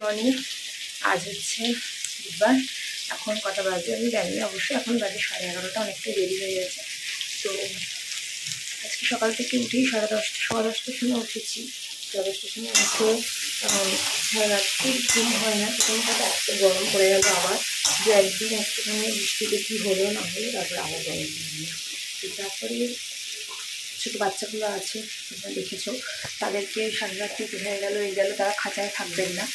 Morning আজ হচ্ছে বুধবার। এখন কটা বাজে আমি জানি অবশ্যই এখন বাজে সাড়ে এগারোটা, অনেকটাই দেরি হয়ে গেছে। তো আজকে সকাল থেকে উঠেই সাড়ে দশটা, সাড়ে দশটার সময় উঠেছি। সাড়ে দশটার সময় উঠে সাড়ে রাত্রি ঘুম হয় না। তখন হয়তো এত গরম পড়ে গেল আবার। যে একদিন একটুখানি বৃষ্টিতে কী হলো, না হলো, তারপরে আবার গরম তো তারপরে ছোটো বাচ্চাগুলো আছে, তোমরা দেখেছ। তাদেরকে সারা রাত্রি হয়ে গেলো, এই গেলো, তারা খাঁচায় থাকবেন না।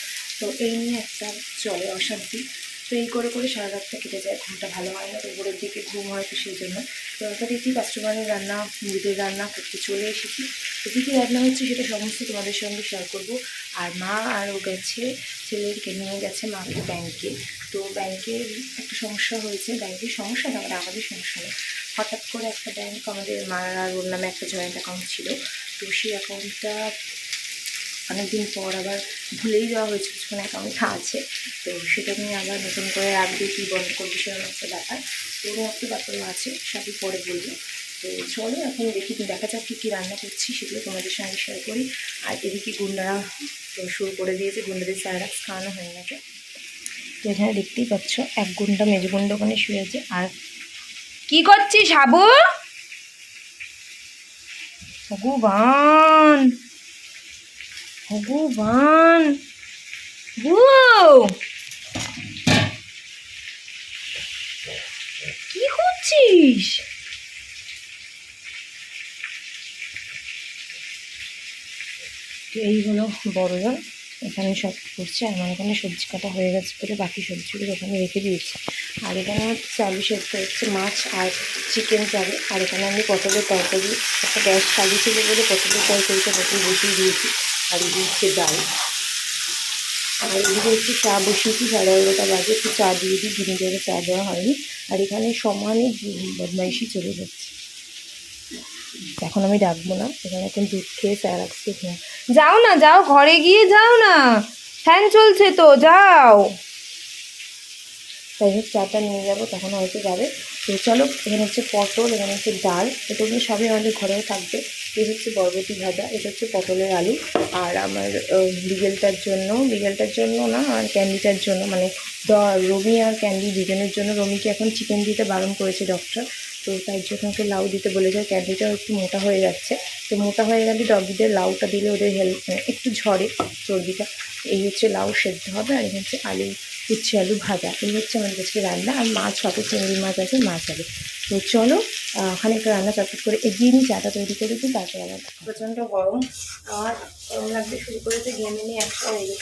তো এই নিয়ে একটা চলে অশান্তি। তো এই করে করে সারা রাতটা কেটে যায়, ঘুমটা ভালো হয় না তো দিকে ঘুম হয় তো সেই জন্য। তো একটা দেখি কাস্টমারের রান্না মুরগির রান্না করতে চলে এসেছি। তো কী কী রান্না হচ্ছে সেটা সমস্ত তোমাদের সঙ্গে শেয়ার করব। আর মা আরও গেছে, ছেলেকে নিয়ে গেছে মাকে ব্যাংকে। তো ব্যাংকের একটা সমস্যা হয়েছে ব্যাংকের সমস্যা না মানে আমাদের সমস্যা নেই হঠাৎ করে একটা ব্যাংক আমাদের মার আর ওর নামে একটা জয়েন্ট অ্যাকাউন্ট ছিল। তো সেই অ্যাকাউন্টটা অনেকদিন পর আবার ভুলেই যাওয়া হয়েছে, কিছুক্ষণ অ্যাকাউন্টটা আছে। তো সেটা নিয়ে আবার নতুন করে রাখবে কি বন্ধ করবে সেরকম একটা ব্যাপার। তো এরকম একটা ব্যাপারও আছে, সবই পরে বলব। তো চলো, এখন দেখি দেখা যাক কী কী রান্না করছি, সেগুলো তোমাদের সঙ্গে শেয়ার করি। আর এদিকে গুন্ডারা শুরু করে দিয়েছে, গুন্ডাদের স্যারাক্স খাওয়ানো হয়ে গেছে। তো এখানে দেখতেই পাচ্ছ, এক গুন্ডা মেজো গুন্ডা ওখানে শুয়ে আছে। আর কি করছিস, হাবু? ভগবান! ভগবান। কি করছিস? এই হলো বড়জন এখানে সব করছে আমার এখানে সবজি কাটা হয়ে গেছে বলে বাকি সবজিগুলো ওখানে রেখে দিয়েছি। আর এখানে আলু সেদ্ধ হচ্ছে মাছ আর চিকেন যাবে আর এখানে আমি পটলের তরকারি, একটা গ্যাস খালি ছিল বলে পটলের তরকারিটা পটল বসিয়ে দিয়েছি। আর এই হচ্ছে ডাল। আর এদিকে একটু চা বসিয়েছি সাড়ে এগারোটা বাজে, একটু চা দিয়ে দিই দিনে ধরে চা দেওয়া হয়নি। আর এখানে সমানে বদমাইশি চলে যাচ্ছে। এখন আমি ডাকবো না, এখানে এখন দুধ খেয়ে রাখছি এখানে যাও না, যাও, ঘরে গিয়ে যাও না। ফ্যান চলছে তো, যাও। তাই হোক, চাটা নিয়ে যাব, তখন হয়তো যাবে। তো চলো, এখানে হচ্ছে পটল, এখানে হচ্ছে ডাল, এগুলো সবই আমাদের ঘরেও থাকবে। এই হচ্ছে বরবটি ভাজা, এটা হচ্ছে পটলের আলু। আর আমার বিকেলটার জন্য বিকেলটার জন্য না, আর ক্যান্ডিটার জন্য মানে রমি আর ক্যান্ডি দুজনের জন্য। রমিকে এখন চিকেন দিতে বারণ করেছে ডক্টর তো তার জন্য ওকে লাউ দিতে বলেছে। আর ক্যান্ডিটাও একটু মোটা হয়ে যাচ্ছে। তো মোটা হয়ে গেলে ডগিদের লাউটা দিলে ওদের হেল্প একটু ঝরে চর্বিটা। এই হচ্ছে লাউ সেদ্ধ হবে, আর এই হচ্ছে আলু উচ্ছে আলু ভাজা। এই হচ্ছে আমাদের কাছে রান্না। আর মাছ হবে চিংড়ি মাছ আছে মাছ হবে। তো চলো আহ, খানিকটা রান্না চটপট করে এগিয়ে নিই চাটা তৈরি করে দিই তারপরে প্রচণ্ড গরম আমার গরম লাগতে শুরু করেছে ঘেমে নিয়ে একটা হয়ে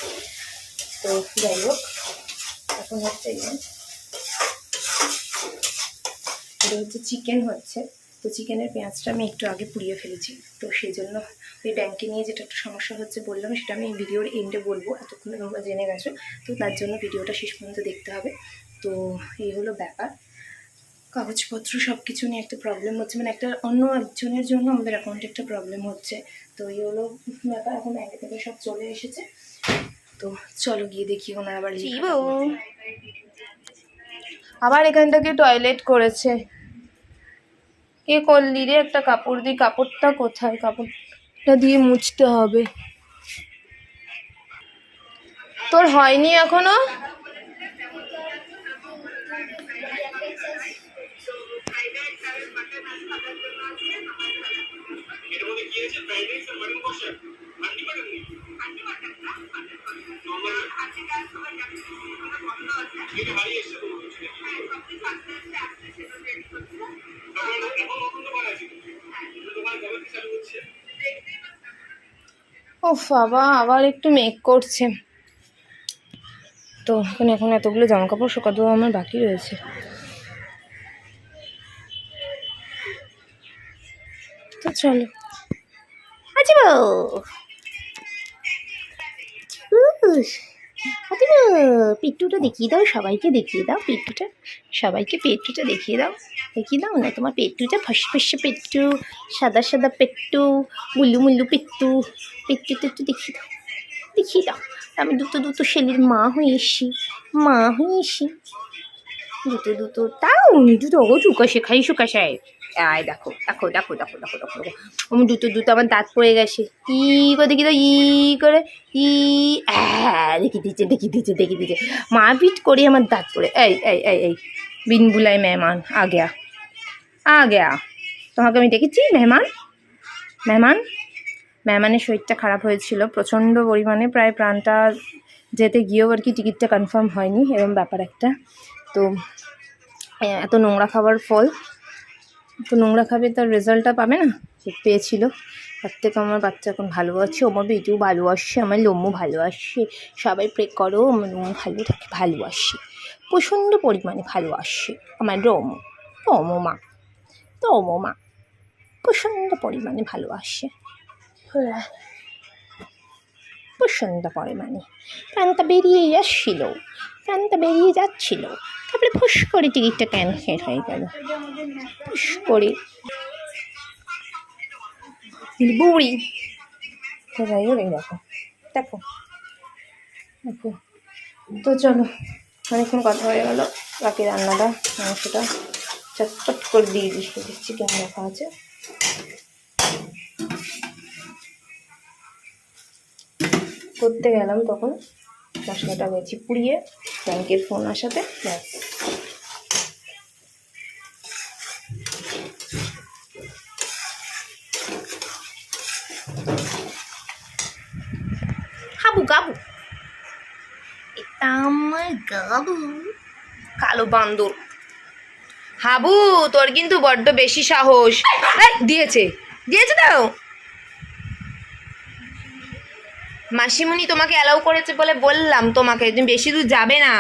তো যাই হোক এখন হচ্ছে এটা হচ্ছে চিকেন হচ্ছে। তো চিকেনের পেঁয়াজটা আমি একটু আগে পুড়িয়ে ফেলেছি। তো সেই জন্য ওই ব্যাংকে নিয়ে যেটা একটা সমস্যা হচ্ছে বললাম, সেটা আমি ভিডিওর এন্ডে বলব, এতক্ষণ তোমরা জেনে গেছো। তো তার জন্য ভিডিওটা শেষ পর্যন্ত দেখতে হবে। তো এই হলো ব্যাপার। কাগজপত্র সব কিছু নিয়ে একটা প্রবলেম হচ্ছে মানে একটা অন্য একজনের জন্য আমাদের অ্যাকাউন্টে একটা প্রবলেম হচ্ছে। তো এই হলো ব্যাপার, এখন ব্যাংকে থেকে সব চলে এসেছে। তো চলো গিয়ে দেখি ওনার আবার আবার এখানটাকে টয়লেট করেছে। কে করলি রে একটা কাপড় দিই, কাপড়টা কোথায়? কাপড়টা দিয়ে মুছতে হবে। তোর হয়নি এখনও? ও বাবা আবার একটু মেক করছে। তো এখানে এখন এতগুলো জামা কাপড় শুকা দেওয়া আমার বাকি রয়েছে। তো চলো। আচ্ছা পিট্টুটা দেখিয়ে দাও, সবাইকে দেখিয়ে দাও, পিট্টুটা, সবাইকে পেট্টুটা দেখিয়ে দাও দেখিয়ে দাও না, তোমার পেট্টুটা ফস ফসে পেট্টু, সাদা সাদা পেট্টু, মুল্লু মুল্লু পেট্টু পেট্টু টেট্টু দেখিয়ে দাও দেখিয়ে দাও, আমি দুটো দুটো ছেলের মা হয়ে এসি মা হয়ে এসছি। দুটো দুটো, তাও দুটো চুকা শেখাই শুকা সাহেব আয়, দেখো দেখো দেখো দেখো দেখো দেখো দেখো। আমি দুটো দুটো আমার দাঁত পড়ে গেছে। ই করে দেখি তো, ই করে, ই দেখি দিচ্ছে দেখি দিচ্ছে দেখি দিচ্ছে মারপিট করে আমার দাঁত পড়ে। এই এই এই এই বিন বুলাই মেহমান, আ গয়া। আ গয়া। তোমাকে আমি ডেকেছি, মেহমান। মেহমান, মেহমানের শরীরটা খারাপ হয়েছিল। প্রচণ্ড পরিমাণে প্রায় প্রাণটা যেতে গিয়েও আর কি টিকিটটা কনফার্ম হয়নি এরকম ব্যাপার একটা। তো এত নোংরা খাবার ফল। তো নোংরা খাবে, তার রেজাল্টটা পাবে না? পেয়েছিল। তার থেকে আমার বাচ্চা এখন ভালো আছে আমার বেটিও ভালোবাসে আমার লোমও ভালোবাসে সবাই প্রে করো, আমার লোম ভালো থাকে ভালোবাসে প্রচণ্ড পরিমাণে ভালোবাসে আমার রোমো রোমো মা রোমো মা। প্রচণ্ড পরিমাণে ভালোবাসে হ্যাঁ। প্রচণ্ড পরিমাণে। প্রাণটা বেরিয়ে যাচ্ছিল প্রাণটা বেরিয়ে যাচ্ছিল। তারপরে ফুস করে টিকিটটা ক্যান্সেল হয়ে গেল। ফুস করে বুড়ি। যাই হোক দেখো? দেখো। দেখো। তো চলো, অনেকক্ষণ কথা হয়ে গেলো। বাকি রান্নাটা, মাংসটা চটপট করে দিয়ে দিচ্ছি দেখছি কেমন রাখা আছে। করতে গেলাম তখন। মশলাটা গেছি পুড়িয়ে ব্যাংকের ফোন আসাতে। ব্যাস কালো বান্দর। হাবু, তোর কিন্তু বড্ড বেশি সাহস। দিয়েছে। দিয়েছে তো? মাসিমণি তোমাকে অ্যালাউ করেছে বলে বললাম তোমাকে, তুমি বেশি দূর যাবে না।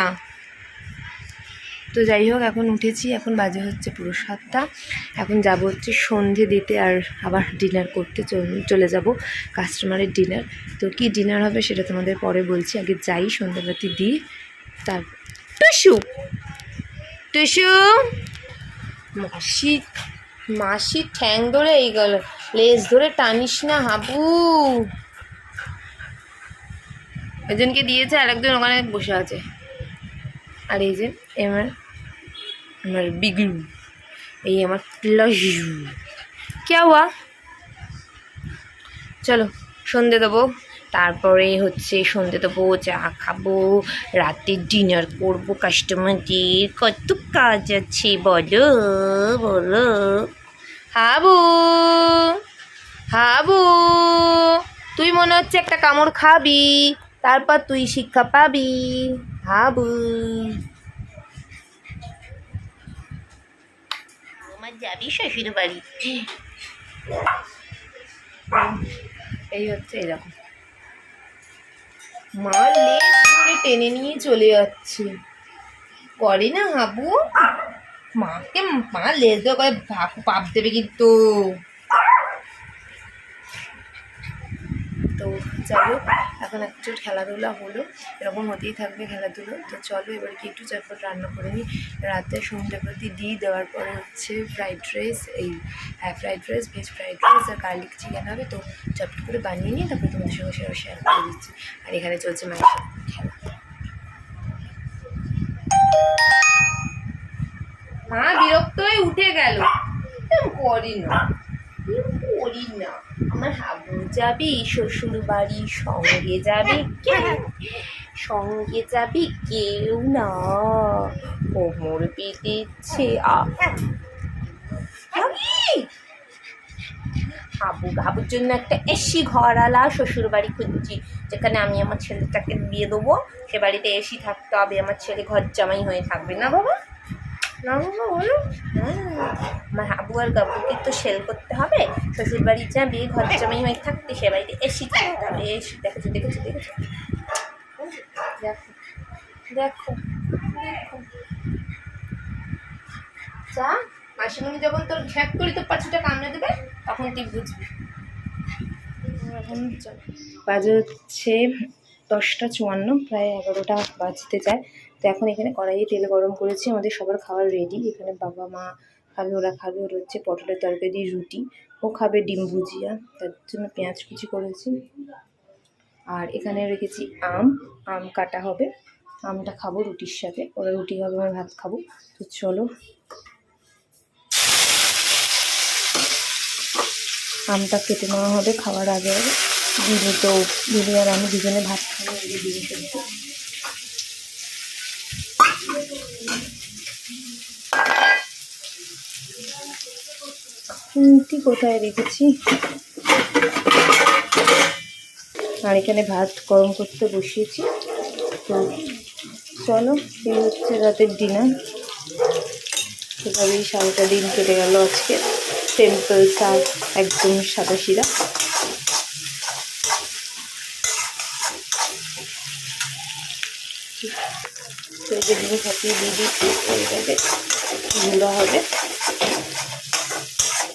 তো যাই হোক, এখন উঠেছি, এখন বাজে হচ্ছে পুরো সাতটা। এখন যাব হচ্ছে সন্ধে দিতে আর আবার ডিনার করতে চলে যাব কাস্টমারের ডিনার তো কি ডিনার হবে সেটা তোমাদের পরে বলছি, আগে যাই, সন্ধ্যাবাতি দিই, তার টুসু! টুসু! মাসি মাসি ঠ্যাং ধরে এই গেল, লেজ ধরে টানিস না হাবু। একজনকে দিয়েছে আর একজন ওখানে বসে আছে। আর এই যে আমার আমার বিগলু, এই আমার প্লাজু কে হুয়া চলো, সন্ধে দেবো। তারপরে হচ্ছে সন্ধে দেবো, চা খাব, রাতে ডিনার করব কাস্টমারদের কত কাজ আছে, বলো বলো। হাবু হাবু, তুই মনে হচ্ছে একটা কামড় খাবি। তারপর তুই শিক্ষা পাবি। হাবু আমার যাবি শ্বশুর বাড়ি? এই হচ্ছে এরকম। মা লেজ ধরে টেনে নিয়ে চলে যাচ্ছে। করে না হাবু? মাকে মা লেজ ধরে করে ভাগ পাপ দেবে কিন্তু। হোক, এখন একটু খেলাধুলা হলো, এরকম হতেই থাকবে খেলাধুলো। তো চলো এবার কি একটু চটপট রান্না করে নিই। রাতে সন্ধ্যাপতি দিয়ে দেওয়ার পরে হচ্ছে ফ্রাইড রাইস এই হ্যাঁ fried rice veg fried rice আর গার্লিক চিকেন হবে। তো চটপট করে বানিয়ে নিয়ে তারপরে তোমাদের সঙ্গে সেটা শেয়ার করে দিচ্ছি। আর এখানে চলছে মায়ের খেলা। মা বিরক্ত হয়ে উঠে গেল। করি না। করি না। হাবু যাবি শ্বশুর বাড়ি সঙ্গে যাবে, কে? সঙ্গে যাবি কেউ না। কোমর পেতেছে? হাবু হাবুর জন্য একটা এসি ঘর আলা শ্বশুর বাড়ি খুঁজছি, যেখানে আমি আমার ছেলেটাকে দিয়ে দেবো। সে বাড়িতে এসি থাকতে হবে, আমার ছেলে ঘর জামাই হয়ে থাকবে, না বাবা? না বাবা বলো। আমার হাবু আর গাবুকে তো সেল করতে হবে। শ্বশুর বাড়ি যাবে ঘর জামাই হয়ে থাকতে সে বাড়িতে এসি থাকতে হবে এসি দেখেছ দেখেছ দেখেছ দেখো। দেখো দেখো। যা, মাসিমণি যখন তোর ঘ্যাক করি তোর পাছুটা কামড়ে দেবে, তখন তুই বুঝবি। বাজে হচ্ছে দশটা চুয়ান্ন, প্রায় এগারোটা বাজতে যায় তো এখন এখানে কড়াইয়ে তেল গরম করেছি, আমাদের সবার খাবার রেডি এখানে বাবা, মা খাবে, ওরা খাবে, ওর হচ্ছে পটলের তরকারি দিয়ে রুটি। ও খাবে ডিম ভুজিয়া, তার জন্য পেঁয়াজ কুচি করেছি। আর এখানে রেখেছি আম আম কাটা হবে। আমটা খাব রুটির সাথে। ওরা রুটি খাবে আমি ভাত খাব। তো চলো। আমটা কেটে নেওয়া হবে, খাওয়ার আগে আগে। দিদি তো দিদি আর আমি দুজনে ভাত খাব দিদি খুন্তি কোথায় রেখেছি? আর এখানে ভাত গরম করতে বসিয়েছি। তো চলো, এই হচ্ছে রাতের ডিনার এভাবেই সারাটা দিন কেটে গেল আজকে। টেম্পল শাক একদম সাদা শিরা তো এই যে ডিমে দিয়ে দিচ্ছি হবে।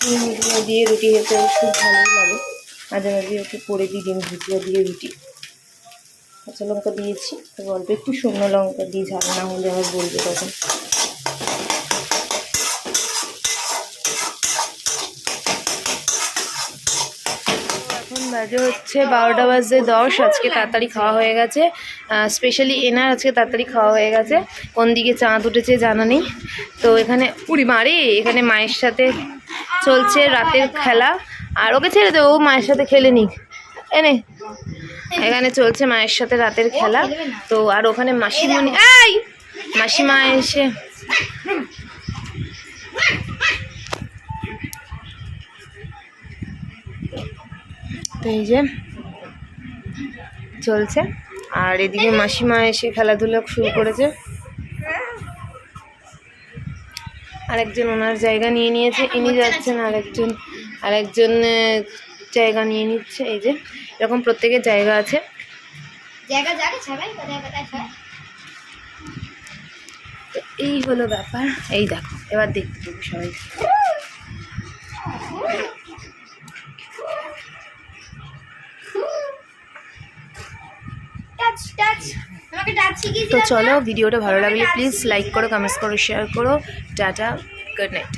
ডিম ভুজিয়া দিয়ে রুটি খেতে খুব ভালোই লাগে। মাঝে মাঝে ওকে করে দিই ডিম ভুজিয়া দিয়ে রুটি। কাঁচা লঙ্কা দিয়েছি তো অল্প, একটু শুকনো লঙ্কা দিয়ে ঝাল না হলে আবার বলবে তখন। বাজে হচ্ছে বারোটা বাজে দশ, আজকে তাড়াতাড়ি খাওয়া হয়ে গেছে। স্পেশালি এনার আজকে তাড়াতাড়ি খাওয়া হয়ে গেছে। কোন দিকে চাঁদ উঠেছে জানা নেই। তো এখানে, উড়ি মারে এখানে মায়ের সাথে চলছে রাতের খেলা। আর ওকে ছেড়ে দে ও মায়ের সাথে খেলে নিক। এনে এখানে চলছে মায়ের সাথে রাতের খেলা। তো আর ওখানে মাসিমণি এই! মাসিমা এসে তো এই যে চলছে। আর এদিকে মাসিমা এসে খেলাধুলা শুরু করেছে। আরেকজন ওনার জায়গা নিয়ে নিয়েছে ইনি যাচ্ছেন আরেকজন আরেকজন জায়গা নিয়ে নিচ্ছে এই যে এরকম প্রত্যেকের জায়গা আছে। তো এই হলো ব্যাপার। এই দেখো এবার দেখতে পাবো সবাই তো চলো, ভিডিওটা ভালো লাগলে প্লিজ লাইক করো কমেন্টস করো শেয়ার করো, টাটা গুড নাইট